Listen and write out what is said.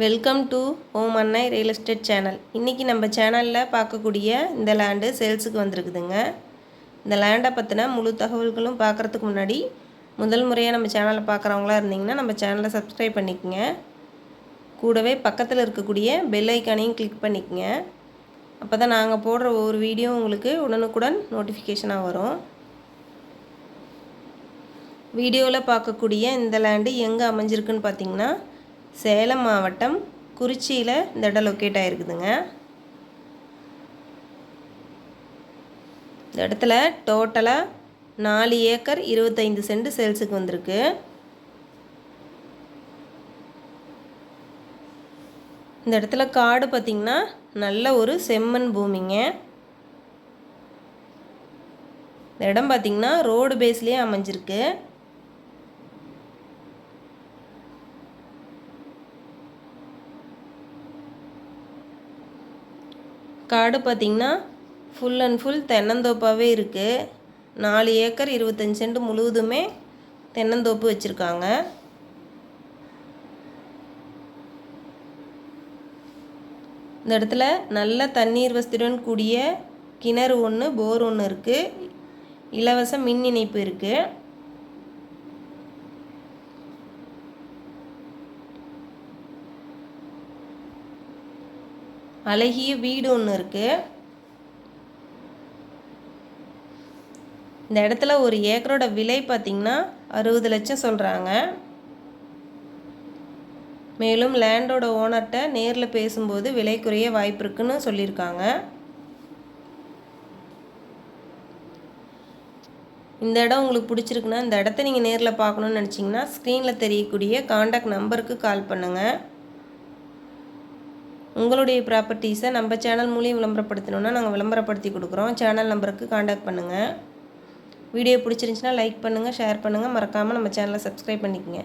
Welcome to ஓம் அன்னை real estate channel இன்றைக்கி நம்ம சேனலில் பார்க்கக்கூடிய இந்த லேண்டு சேல்ஸுக்கு வந்திருக்குதுங்க. இந்த லேண்டை பற்றின முழு தகவல்களும் பார்க்குறதுக்கு முன்னாடி முதல் முறையாக நம்ம சேனலை பார்க்குறவங்களா இருந்தீங்கன்னா நம்ம சேனலை சப்ஸ்கிரைப் பண்ணிக்கங்க. கூடவே பக்கத்தில் இருக்கக்கூடிய பெல் ஐக்கானையும் கிளிக் பண்ணிக்கோங்க. அப்போ தான் நாங்கள் போடுற ஒவ்வொரு வீடியோ உங்களுக்கு உடனுக்குடன் நோட்டிஃபிகேஷனாக வரும். வீடியோவில் பார்க்கக்கூடிய இந்த லேண்டு எங்கே அமைஞ்சிருக்குன்னு பார்த்தீங்கன்னா சேலம் மாவட்டம் குறிச்சியில் இந்த இடம் லொக்கேட் ஆகிருக்குதுங்க இந்த இடத்துல டோட்டலாக நாலு ஏக்கர் இருபத்தைந்து சென்ட் சேல்ஸுக்கு வந்திருக்கு. இந்த இடத்துல காடு பார்த்திங்கன்னா நல்ல ஒரு செம்மண் பூமிங்க. இந்த இடம் பார்த்திங்கன்னா ரோடு பேஸ்லேயே அமைஞ்சிருக்கு. காடு பார்த்திங்கன்னா ஃபுல் அண்ட் ஃபுல் தென்னந்தோப்பாகவே இருக்குது நாலு ஏக்கர் இருபத்தஞ்சி சென்ட் முழுவதுமே தென்னந்தோப்பு வச்சுருக்காங்க. இந்த இடத்துல நல்ல தண்ணீர் வசதியுடன் கூடிய கிணறு ஒன்று போர் ஒன்று இருக்குது இலவச மின் இணைப்பு இருக்குது அழகிய வீடு ஒன்று இருக்குது இந்த இடத்துல ஒரு ஏக்கரோட விலை பார்த்திங்கன்னா அறுபது லட்சம் சொல்கிறாங்க மேலும் லேண்டோட ஓனர்கிட்ட நேரில் பேசும்போது விலை குறைய வாய்ப்பு இருக்குன்னு சொல்லியிருக்காங்க. இந்த இடம் உங்களுக்கு பிடிச்சிருக்குன்னா இந்த இடத்த நீங்கள் நேரில் பார்க்கணுன்னு நினச்சிங்கன்னா ஸ்க்ரீனில் தெரியக்கூடிய காண்டாக்ட் நம்பருக்கு கால் பண்ணுங்கள் உங்களுடைய ப்ராப்பர்ட்டிஸை நம்ம சேனல் மூலியம் விளம்பரப்படுத்தணுன்னா நாங்கள் விளம்பரப்படுத்தி கொடுக்குறோம். சேனல் நம்பருக்கு காண்டாக்ட் பண்ணுங்கள் வீடியோ பிடிச்சிருந்துச்சின்னா லைக் பண்ணுங்கள் ஷேர் பண்ணுங்கள் மறக்காமல் நம்ம சேனலை சப்ஸ்கிரைப் பண்ணிக்கோங்க.